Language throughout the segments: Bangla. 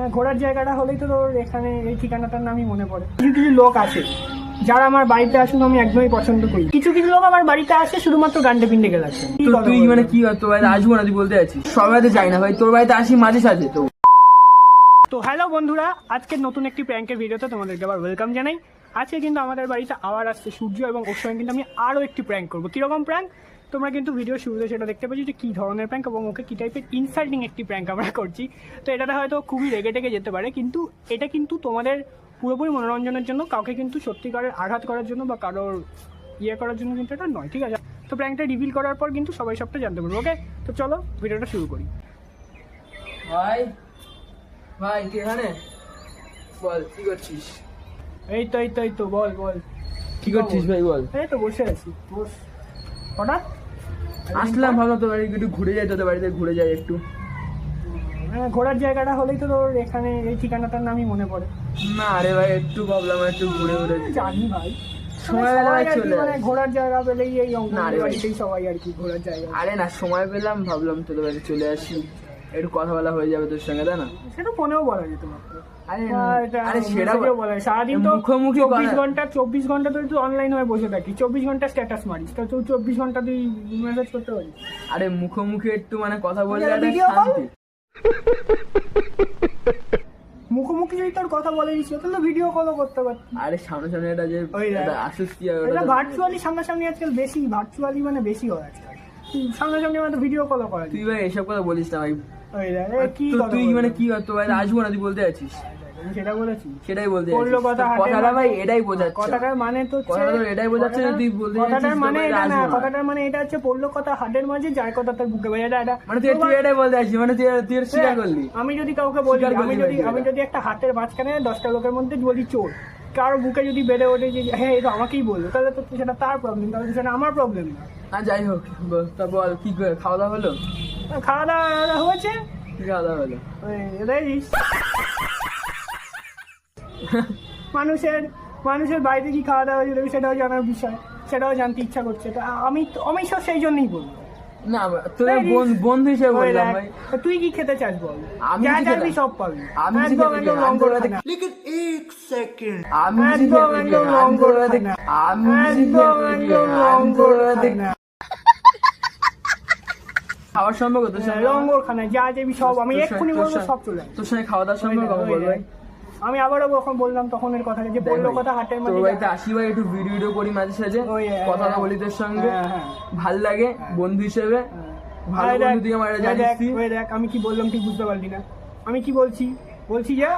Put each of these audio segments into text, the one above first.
হ্যাঁ, ঘোরার জায়গাটা হলেই তো তোর এখানে এই ঠিকানাটার নামই মনে পড়ে। কিছু কিছু লোক আছে যারা আমার বাড়িতে আসুন আমি একদমই পছন্দ করি। কিছু কিছু লোক আমার বাড়িতে আসে শুধুমাত্র গান্ডে পিন্ডে গেলে আসে। তুই মানে কি হয়, তোর বাড়িতে আসব না তুই বলতে আছিস সব বাড়িতে যাই না ভাই। তোর বাড়িতে আসি মাঝে সাঝে। তো তো হ্যালো বন্ধুরা আজকে নতুন একটি প্র্যাঙ্কের ভিডিওতে তোমাদেরকে আবার ওয়েলকাম জানাই। আজকে কিন্তু আমাদের বাড়িতে আবার আসছে সূর্য এবং ওর সঙ্গে কিন্তু আমি আরও একটি প্র্যাঙ্ক করব। কীরকম প্র্যাঙ্ক তোমরা কিন্তু ভিডিও শুরুতে সেটা দেখতে পাচ্ছি যে কী ধরনের প্র্যাঙ্ক এবং ওকে কী টাইপের ইনসাল্টিং একটি প্র্যাঙ্ক আমরা করছি। তো এটাতে হয়তো খুবই রেগে টেগে যেতে পারে, কিন্তু এটা কিন্তু তোমাদের পুরোপুরি মনোরঞ্জনের জন্য, কাউকে কিন্তু সত্যিকারের আঘাত করার জন্য বা কারোর ইয়ে করার জন্য কিন্তু এটা নয়, ঠিক আছে? তো প্র্যাঙ্কটা রিভিল করার পর কিন্তু সবাই সবটা জানতে পারব ওকে তো চলো ভিডিওটা শুরু করি। ভাই ভাই, কে এখানে? বল, কি করছিস? এই তো এই তো এই তো বল বল। কি করছিস ভাই বল? এই তো বসে আছি বস। হঠাৎ আসলাম ভাবলাম তোর বাড়ি একটু ঘুরে যাই তোদের বাড়িতে ঘুরে যাই একটু। হ্যাঁ, ঘোরার জায়গাটা হলেই তো তোর এখানে এই ঠিকানাটার নামই মনে পড়ে। না আরে ভাই একটু ভাবলাম একটু ঘুরে ঘুরে জানি ভাই। সময় চলে মানে ঘোরার জায়গা পেলেই এই না রে বাড়িতেই সবাই আর কি ঘোরার জায়গা। আরে না সময় পেলাম ভাবলাম তোদের বাড়িতে চলে আসি। একটু কথা বলা হয়ে যাবে তোর সঙ্গে তাই না? সেটা ফোনেও বলা যেত মাত্র মুখোমুখি চব্বিশ ঘণ্টা চব্বিশ ঘণ্টা তুই তুই অনলাইন হয়ে বসে থাকি চব্বিশ ঘণ্টা স্ট্যাটাস মারিস। তো তুই চব্বিশ ঘণ্টা তুই মেসেজ করতে পারিস। আরে মুখোমুখি একটু মানে কথা মুখোমুখি যদি তোর কথা বলে দিস তাহলে ভিডিও কলও করতে পারতি আরে সামনে সামনে এটা যে আসস্তি আর এটা ভার্চুয়ালি সামনাসামনি আজকাল বেশি ভার্চুয়ালি মানে বেশি হয় আজকাল। সামনাসামনি মানে ভিডিও কলও করা তুই ভাই এসব কথা বলিস না ভাই। কি তুই মানে কি বাড়িতে আসব না তুই বলতে আছিস সেটা বলেছি। সেটাই বলতে বলল কথা কথাটা ভাই এটাই বোঝাচ্ছে। কথাটার মানে তো কথাটা তো এটাই বোঝাচ্ছে যে তুই বলতে কথাটার মানে এটা না কথাটার মানে এটা হচ্ছে পড়ল কথা হাটের মাঝে যার কথা তার বুকে ভাই এটা মানে তুই তুই এটাই বলতে আছিস মানে তুই তুই স্বীকার করলি। আমি যদি কাউকে বলি আমি যদি আমি যদি একটা হাতের মাঝখানে দশটা লোকের মধ্যে বলি চোর কারও বুকে যদি বেড়ে ওঠে যে হ্যাঁ এটা আমাকেই বলল তাহলে তো সেটা তার প্রবলেম তাহলে সেটা আমার প্রবলেম না। না যাই হোক বল, তা বল কি করে খাওয়া দাওয়া হলো? খাওয়া দাওয়া হয়েছে? খাওয়া দাওয়া হলো? ওই দেখিস মানুষের মানুষের বাড়িতে কি খাওয়া দাওয়া হয়েছে সেটাও জানার বিষয় সেটাও জানতে ইচ্ছা করছে। তা আমি তো- আমি তো সেই জন্যই বলব। না তোর বন্ধু হিসেবে বললাম ভাই। তুই কি খেতে চাস বল? আমি যা সব পাবি। আমি একদম একদম চাই? আমি বাড়িতে- আমি একদম একদম একদম একদম। খাওয়ার সম্পর্ক তোর সঙ্গে লঙ্গর যা চাইবি সব। আমি এক্ষুনি বলব সব চলে তোর সঙ্গে খাওয়া দাওয়ার সম্পর্ক ওই বল ভাই। আমি আবারও কখন বললাম তখন এর কথা যে বলল কথা হাটের তোর মধ্যে বাড়িতে আসি ভাই একটু ভিডিও ভিডিও করি মাঝে সাঝে ওই, হ্যাঁ, কথা হ্যাঁ। বলি তোর সঙ্গে। হ্যাঁ, হ্যাঁ। ভালো লাগে বন্ধু হিসেবে। ভালো বন্ধু তুই আমার জানিস দেখ, আমি কি বললাম ঠিক বুঝতে পারলি না। আমি কি বলছি? বলছি যে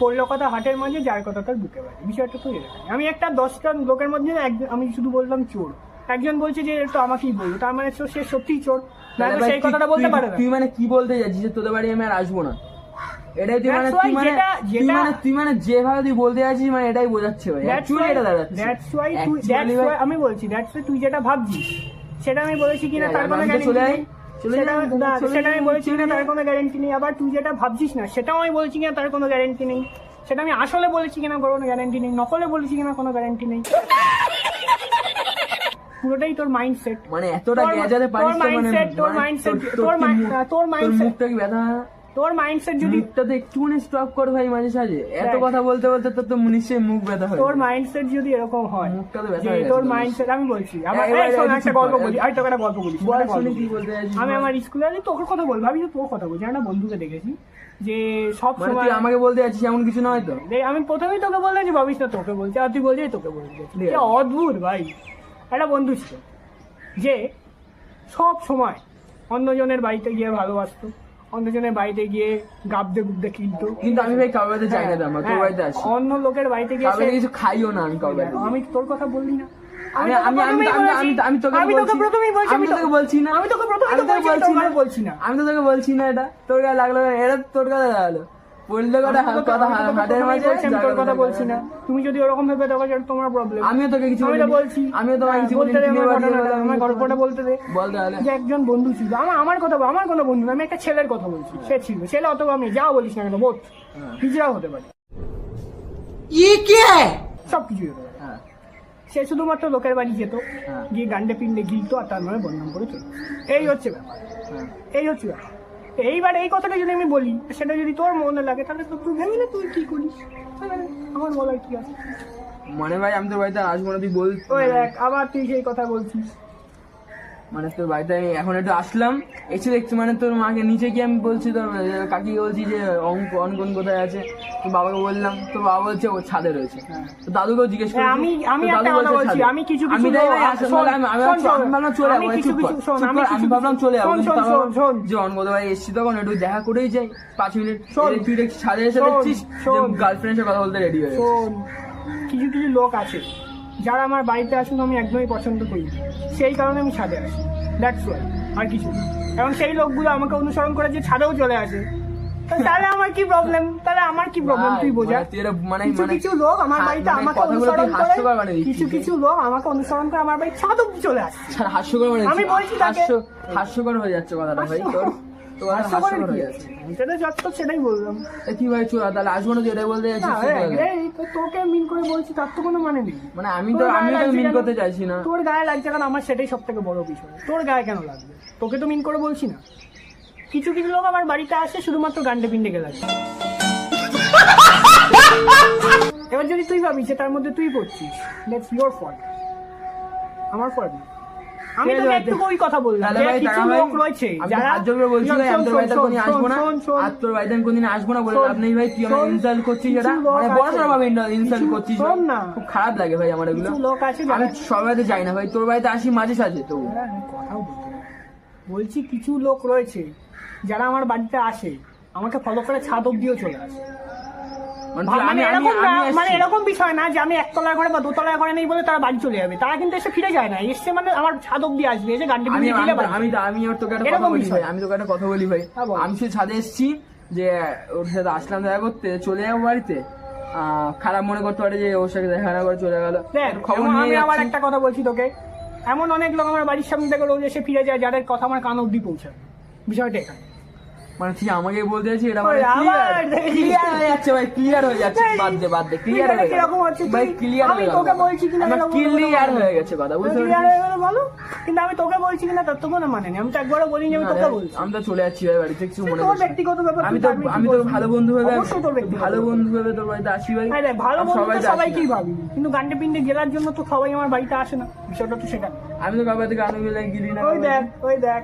পড়ল কথা হাটের মাঝে যার কথা তার বুকে বাজে বিষয়টা তো এরকম আমি একটা দশটা লোকের মধ্যে আমি শুধু বললাম চোর। একজন বলছে যে একটু আমাকেই বলল। তার মানে সে সত্যিই চোর। সেই কথাটা বলতে পারে তুই মানে কি বলতে যাচ্ছিস যে তোদের বাড়ি আমি আর আসব না? এটাই তুই মানে তুই মানে তুই মানে তুই মানে যেভাবে তুই বলতে যাচ্ছিস মানে এটাই বোঝাচ্ছে ভাই। অ্যাকচুয়ালি এটা দাঁড়াচ্ছে। why তুই- আমি বলছি দ্যাটস তুই যেটা ভাবছিস সেটা আমি বলেছি কিনা তার কোনো আমি তো গ্যারেন্টি চলে নেই। সেটা আমি বলেছি কিনা তার কোনো গ্যারেন্টি নেই আবার তুই যেটা ভাবছিস না সেটাও আমি বলছি কিনা তার কোনো গ্যারেন্টি নেই। সেটা আমি আসলে বলেছি কিনা কোনো গ্যারেন্টি নেই নকলে বলেছি কিনা কোনো গ্যারেন্টি নেই। পুরোটাই তোর মাইন্ডসেট মানে এতটা তোর- গেজাতে পারিস তোর মানে তোর mindset, তোর- মুখটা কি ব্যথা? তোর মাইন্ডসেট যদি মুখটাতে একটুখানি স্টপ কর ভাই মাঝে সাঝে। এত কথা বলতে বলতে তোর তো নিশ্চয়ই মুখ ব্যথা হয় তোর মাইন্ডসেট যদি এরকম হয় মুখটা তো ব্যথা যে তোর মাইন্ডসেট আমি বলছি আমার একটা গল্প বলি? আরেকটা একটা গল্প বলি বল একটা গল্প বলি। আমি আমার স্কুলে আমি তোর কথা বলব আমি তোর কথা বলছি একটা বন্ধুকে দেখেছি যে সব মানে সময় আমাকে বলতে যাচ্ছিস এমন কিছু নয় তো? আমি প্রথমেই তোকে বললাম যে ভাবিস না তোকে বলছি আর তুই বলছি তোকে বলছি। অদ্ভুত ভাই। একটা বন্ধু ছিল যে সব সময় অন্যজনের বাড়িতে গিয়ে ভালোবাসতো। অন্যজনের বাড়িতে গিয়ে গাবদে গুবদে কিনতো। কিন্তু আমি ভাই বাড়িতে যাই না তো আমার তোর হ্যাঁ, বাড়িতে আসি। অন্য লোকের বাড়িতে গিয়ে সে- কিছু খাইও না আমি বাড়িতে। আমি তোর কথা বললি না। আমি- তোকে আমি- আমি- আমি- আমি- আমি তোকে আমি তোকে বলছি। প্রথমেই বলছি আমি তোকে বলছি না। আমি তোকে প্রথমেই আমি তো তোকে বলছি তোর না। বলছি না। আমি তো তোকে বলছি না এটা। তোর গায়ে লাগল না, এটা তোর গায়ে লাগল। বললে কথা কথা হাটের মাঝে কথা কথা বলছি না। তুমি যদি ওরকম ভেবে দেখো সেটা তোমার প্রবলেম আমিও তোকে কিছু বলছি আমিও তোমায় হ্যাঁ, কিছু বলতে বলিনি, দে তুমি আমার গল্পটা বলতে দে। বল তাহলে। যে একজন বন্ধু ছিল আমার আমার কথা বল, আমার কোনো বন্ধু না, আমি একটা ছেলের কথা বলছি সে ছিল ছেলে অথবা আমি যা বলিস না কেন বোধ হ্যাঁ। হিজড়াও হতে পারে। সব হতে পারে। হ্যাঁ। সে শুধুমাত্র লোকের বাড়ি যেত হ্যাঁ। গিয়ে গান্ডে পিন্ডে গিলতো আর তার নামে বদনাম করে চলতো এই হচ্ছে ব্যাপার। হ্যাঁ। এই হচ্ছে ব্যাপার। এইবার এই কথাটা যদি আমি বলি সেটা যদি তোর মনে লাগে তাহলে তো তুই ভেবে না তুই কি করিস। আমার বলার কি আছে? মানে ভাই আমি তোর বাড়িতে আসব না তুই বল। ওই দেখ আবার তুই সেই কথা বলছিস। মানে তোর বাড়িতে এখন একটু আসলাম এসে দেখছি মানে তোর মাকে নিচে গিয়ে আমি বলছি তোর কাকিকে বলছি যে অঙ্ক অঙ্কন কোথায় আছে তো বাবাকে বললাম তো বাবা বলছে ও ছাদে রয়েছে তো দাদুকেও জিজ্ঞেস হ্যাঁ, করছি আমি- আমি দাদু বলছি, আমি কিছু কিছু আমি ভাবলাম চলে যাব আমি কর, ভাবলাম চলে যাব। যে অনগত ভাই এসছি তখন একটু দেখা করেই যাই পাঁচ মিনিট। তুই দেখছি ছাদে এসে দেখছিস। গার্লফ্রেন্ডের সাথে কথা বলতে রেডি হয়ে কিছু কিছু লোক আছে যারা আমার বাড়িতে আসুন আমি একদমই পছন্দ করি। সেই কারণে আমি ছাদে আসি। দ্যাটস ওয়াই আর কিছু। এবং সেই লোকগুলো আমাকে অনুসরণ করে যে ছাদেও চলে আসে। তাহলে আমার কি প্রবলেম তাহলে আমার কি প্রবলেম তুই বোঝা। মানে মানে কিছু মানে কিছু লোক আমার বাড়িতে আমাকে অনুসরণ করে মানে কিছু কিছু লোক আমাকে অনুসরণ করে আমার বাড়ির ছাদ অব্দি চলে ছাড়, হাস্যকর আমি বলছি হাস্যকর হয়ে যাচ্ছে কথাটা ভাই তোর তো হাস্যকর কি আছে? সেটাই বললাম। কি ভাই চল তাহলে আসব না বলতে না, তোকে মিন করে বলছি তার তো কোনো মানে নেই। মানে আমি তো আমি তো মিন করতে চাইছি না। তোর গায়ে লাগছে কারণ আমার সেটাই সব থেকে বড় বিষয়। তোর গায়ে কেন লাগবে? তোকে তো মিন করে বলছি না। কিছু কিছু লোক আমার বাড়িতে আসে শুধুমাত্র গান্ডে পিন্ডে গেলে এবার যদি তুই ভাবিস যে তার মধ্যে তুই পড়ছিস দ্যাটস ইয়োর ফল্ট আমার ফল্ট আমি তোকে একটু ওই কথা বললাম। যে কিছু লোক রয়েছে যারা হাত জোর করে বলছি ভাই আমি তোর বাড়িতে কোনদিন আসব না আর তোর বাড়িতে কোনদিন আসব না বলে শোন, লাভ নেই ভাই তুই আমার ইনসাল্ট করছিস এটা মানে আছে। বড় ভাবে ইনসাল্ট করছিস না। খুব খারাপ লাগে ভাই আমার এগুলো। লোক আছে আমি বাড়িতে যাই না ভাই তোর বাড়িতে আসি মাঝে সাঝে তো। কথাও বলছি কিছু লোক রয়েছে যারা আমার বাড়িতে আসে আমাকে ফলো করে ছাদ অব্দিও চলে আসে। মানে মানে এরকম মানে এরকম বিষয় না যে আমি একতলায় ঘরে বা দোতলায় ঘরে নেই বলে তারা বাড়ি চলে যাবে। তারা কিন্তু এসে ফিরে যায় না। এসছে মানে আমার ছাদ অব্দি আসবে এসে আমি দিলে আমি- আমি ওর তোকে একটা কথা বলি ভাই আমি তোকে একটা কথা বলি ভাই। হ্যাঁ, আমি শুধু ছাদে এসেছি যে ওর সাথে আসলাম দেখা করতে চলে যাব বাড়িতে। আহ, খারাপ মনে করতে পারে যে ওর সাথে দেখা না করে চলে গেল। খবর নিয়ে আমি আবার একটা কথা বলছি তোকে। এমন অনেক লোক আমার বাড়ির সামনে থেকে রোজ এসে ফিরে যায় যাদের কথা আমার কান অব্দি পৌঁছায়। বিষয়টা এখানে। মানে তুই আমাকে বলতে এটা মানে ক্লিয়ার হয়ে যাচ্ছে ভাই ক্লিয়ার হয়ে যাচ্ছে বাদ দে বাদ দে ক্লিয়ার হয়ে? গেছে ভাই ক্লিয়ার আমি তোকে বলছি কিনা ক্লিয়ার হয়ে গেছে কথা বুঝতে পেরেছিস? হয়ে গেলো বলো? কিন্তু আমি তোকে বলছি কিনা তার তো কোনো মানে নেই। আমি তো একবারও বলিনি আমি তোকে বলছি। আমি তো চলে যাচ্ছি ভাই বাড়ি থেকে কিছু মনে তোর ব্যক্তিগত ব্যাপার আমি তো আমি তো ভালো বন্ধু ভেবে অবশ্যই তোর ভালো বন্ধু ভেবে তোর বাড়িতে আসি ভাই। হ্যাঁ দেখ, ভালো আর বন্ধু তো সবাই সবাইকেই। ভাবি কিন্তু গান্ডে পিন্ডে গেলার জন্য তো সবাই আমার বাড়িতে আসে না বিষয়টা তো সেটা। আমি তো কাবার থেকে আনু গেলে গিরি না ওই দেখ ওই দেখ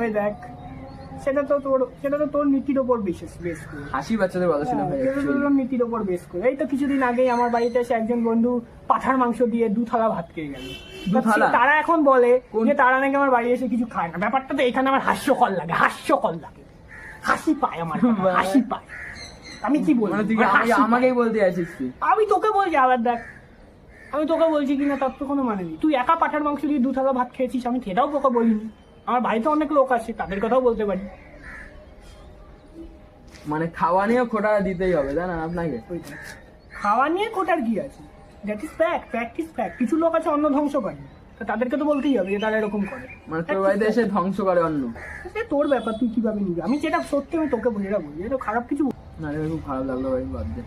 ওই দেখ। সেটা তো তোর সেটা তো তোর নীতির ওপর বিশেষ বেশ করে। হাসি বাচ্চাদের ছিল ভাই সেটা তোর নীতির ওপর বেশ করে। এই তো কিছুদিন আগেই আমার বাড়িতে এসে একজন বন্ধু পাঠার মাংস দিয়ে দু থালা ভাত খেয়ে গেল। তারা এখন বলে যে তারা নাকি আমার বাড়ি এসে কিছু খায় না। ব্যাপারটা তো এখানে আমার হাস্যকর লাগে হাস্যকর লাগে। হাসি পায় আমার হাসি পায়। আমি কি বলব? মানে পায়। আমাকেই বলতে আছিস আমি তোকে বলছি আবার দেখ। আমি তোকে বলছি কিনা তার তো কোনো মানে নেই। তুই একা পাঠার মাংস দিয়ে দু থালা ভাত খেয়েছিস আমি সেটাও তোকে বলিনি। আমার বাড়িতে অনেক লোক আছে তাদের কথাও বলতে পারি। মানে খাওয়া নিয়েও খোটা দিতেই হবে তাই না আপনাকে? খাওয়া নিয়ে কোটার কি আছে? That is fact fact is fact কিছু লোক আছে অন্য ধ্বংস করে। তো তাদেরকে তো বলতেই হবে যে তারা এরকম করে। মানে তোর বাড়িতে এসে ধ্বংস করে অন্য। তোর ব্যাপার তুই কীভাবে নিবি? আমি যেটা সত্যি আমি তোকে বলি এটা বলি। এটা খারাপ কিছু না রে খুব খারাপ লাগল ভাই বাদ দে।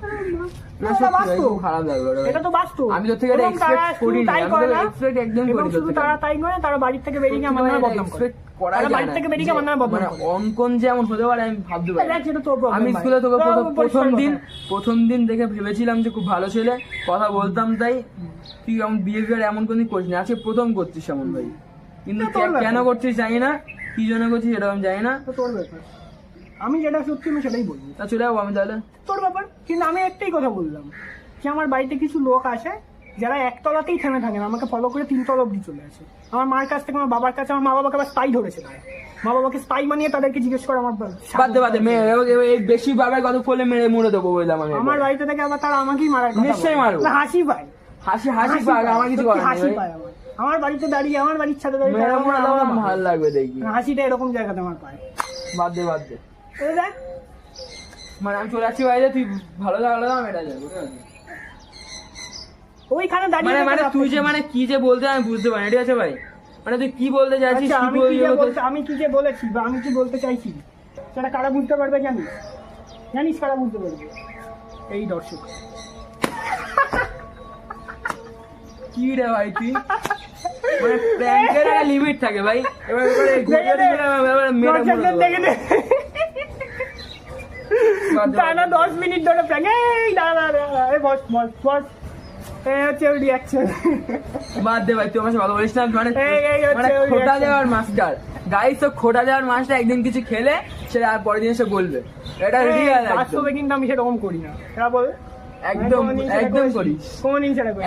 না, না সত্যি খুব খারাপ লাগল এটা তো বাস্তব। আমি তোর থেকে এটা এবং তারা expect শুধু করিনি, তাই আমি তো না, expect একদমই এবং করিনি তোর শুধু তারা তাই করে তারা বাড়ির থেকে বেরিয়ে গিয়ে আমার নামে বদনাম করে। করা যায় বাড়ির থেকে বেরিয়ে গিয়ে আমার নামে বদনাম মানে করে। অঙ্কন যে এমন হতে পারে আমি ভাবতে পারি। দেখ, সেটা তোর problem আমি স্কুলে তোকে প্রথম-। দিন প্রথম দিন দেখে ভেবেছিলাম যে খুব ভালো ছেলে কথা বলতাম তাই তুই এমন বিহেভিয়ার এমন কোনদিন করিস না। আজকে প্রথম করছিস এমন ভাই। কিন্তু কেন করছিস জানি না কি জন্য করছিস সেটা আমি জানি না। তোর ব্যাপার। আমি যেটা সত্যি আমি সেটাই বলব। তা চলে যাব আমি তাহলে? তোর ব্যাপার। কিন্তু আমি একটাই কথা বললাম যে আমার বাড়িতে কিছু লোক আসে যারা একতলাতেই থেমে থাকে না আমাকে ফলো করে তিনতলা অব্দি চলে আসে। আমার মার কাছ থেকে আমার বাবার কাছে আমার মা বাবাকে আবার স্পাই ধরেছে তারা। মা বাবাকে স্পাই বানিয়ে তাদেরকে জিজ্ঞেস করে আমার বাদ বাদ মেয়ে এই বেশি বাবার কথা ফলে মেরে মরে দেবো বললাম আমি আমার বাড়িতে থেকে আবার তারা আমাকেই মারার কথা নিশ্চয়ই। না, হাসি পায়। হাসি হাসি পাক আমার কিছু করার হাসি পায় আমার। বাড়িতে দাঁড়িয়ে আমার বাড়ির ছাদে দাঁড়িয়ে মেরে মরে ভালো লাগবে দেখি হাসিটা এরকম জায়গাতে আমার পায়। বাদ দে বাদ দে। দেখ? মানে আমি চলে যাচ্ছি বাইরে তুই ভালো না আমি এটা যাব ওইখানে দাঁড়িয়ে মানে মানে তুই যে মানে কি যে বলতে আমি বুঝতে পারি ঠিক আছে ভাই? মানে তুই কি বলতে চাইছিস আচ্ছা আমি কি যে বলতে? আমি কি যে বলেছি বা আমি কি বলতে চাইছি সেটা কারা বুঝতে পারবে জানিস? জানিস কারা বুঝতে পারবে? এই দর্শক। কি রে ভাই তুই? মানে প্র্যাঙ্কের একটা লিমিট থাকে ভাই। এবার মরে দর্শকদের দেবো। দেখে নে। বাদ দে, বাদ টানা দশ মিনিট ধরে প্র্যাঙ্ক এই দাঁড়া দাঁড়া দাঁড়া, এই বস বস বস। এই হচ্ছে রিয়াকশন বাদ দে ভাই তুই আমার ভালো বলিস না। মানে এই, এই হচ্ছে মানে ওই খোটা দেওয়ার মাস্টার গাইস তো খোটা দেওয়ার মাস্টার একদিন কিছু খেলে সেটা পরের দিন এসে বলবে। এটা রিয়াল একদম বাস্তবে কিন্তু আমি সেরকম করি না। বল। একদম একদম করি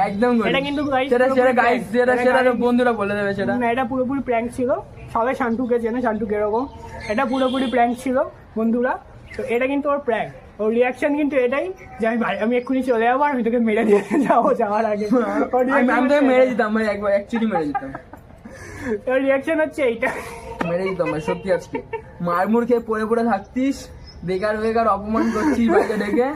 একদম করিস। এটা কিন্তু guys সেটা সেটা গাইস সেটা সেটা বন্ধুরা বলে দেবে সেটা। না এটা পুরোপুরি প্র্যাঙ্ক ছিল। সবাই শান্তুকে চেনে শান্তু এরকম। এটা পুরোপুরি প্র্যাঙ্ক ছিল বন্ধুরা। তো এটা কিন্তু ওর প্র্যাঙ্ক ওর রিয়াকশন কিন্তু এটাই যে আমি বাড়ি- আমি এক্ষুনি চলে যাব আর আমি তোকে মেরে দিয়ে যাব যাওয়ার আগে। আমি তোকে মেরে দিতাম মানে একবার অ্যাকচুয়ালি মেরে দিতাম। ওর রিয়াকশন হচ্ছে এইটা। মেরে দিতাম ভাই সত্যি আজকে। মারমুর খেয়ে পড়ে পড়ে থাকতিস বেকার বেকার অপমান করছিস ভাইকে ডেকে।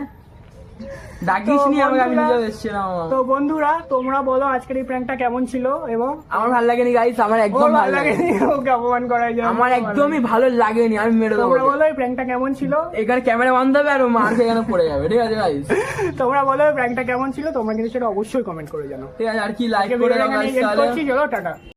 ডাকিস নি আমি নিজেও এসেছিলাম তো বন্ধুরা তোমরা বলো আজকের এই প্র্যাঙ্কটা কেমন ছিল এবং আমার ভালো লাগেনি গাইস আমার একদম ভালো ভালো লাগেনি। লাগেনি ওকে অপমান করার জন্য আমার একদমই ভালো লাগেনি আমি মেরে দেবো তোমরা বলো এই প্র্যাঙ্কটা কেমন ছিল? এখানে ক্যামেরা বন্ধ হবে আর মার এখানে পড়ে যাবে ঠিক আছে গাইস তোমরা বলো এই প্র্যাঙ্কটা কেমন ছিল তোমরা কিন্তু সেটা অবশ্যই কমেন্ট করে জানো ঠিক আছে আর কি লাইক করে দাও চলো টাটা।